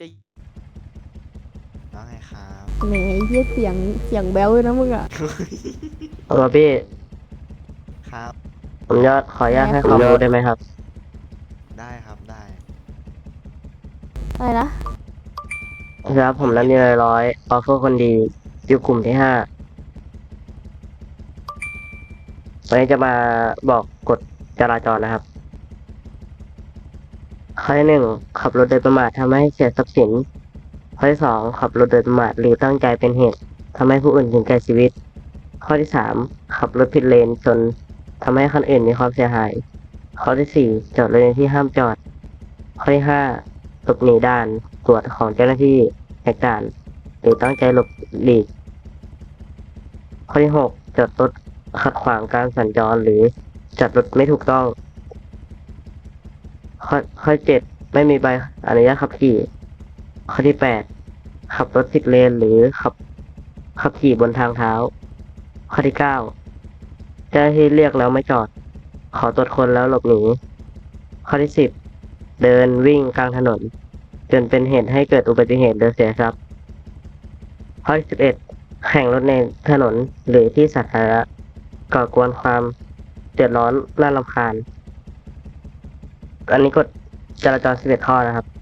จะว่าไงครับแหมไอ้เหี้ยเสียงเสียงแบ๊วเลยนะมึงอะตัวพี่ครับ ผมยอดขออนุญาตให้ความรู้ได้ไหมครับ ได้ครับได้อะไรนะครับผมนับนิวร้อยออฟเฟอร์คนดีอยู่กลุ่มที่ห้าวันนี้จะมาบอกกฎจราจรนะครับ ข้อที่หนึ่งขับรถโดยประมาททำให้เสียทรัพย์สิน ข้อที่สองขับรถโดยประมาทหรือตั้งใจเป็นเหตุทำให้ผู้อื่นถึงแก่ชีวิต ข้อที่สามขับรถผิดเลนจนทำให้คนอื่นมีความเสียหาย ข้อที่สี่จอดรถในที่ห้ามจอด ข้อที่ห้าหลบหนีด่านตรวจของเจ้าหน้าที่แหกด่าน หรือตั้งใจหลบหลีก ข้อที่หกจอดรถขัดขวางการสัญจรหรือจอดรถไม่ถูกต้อง ข้อข้อเจ็ดไม่มีใบอนุญาตขับขี่ ข้อที่แปดขับรถผิดเลนหรือขับขับขี่บนทางเท้า ข้อที่เก้าเจ้าหน้าที่เรียกแล้วไม่จอด ขอตรวจคนแล้วหลบหนีข้อที่สิบเดินวิ่งกลางถนน จนเป็นเหตุให้เกิดอุบัติเหตุหรือเสียทรัพย์ ข้อที่สิบเอ็ดแข่งรถในถนนหรือที่สาธารณะก่อกวนความเดือดร้อนน่ารำคาญ อันนี้กดจราจร11ข้อนะครับ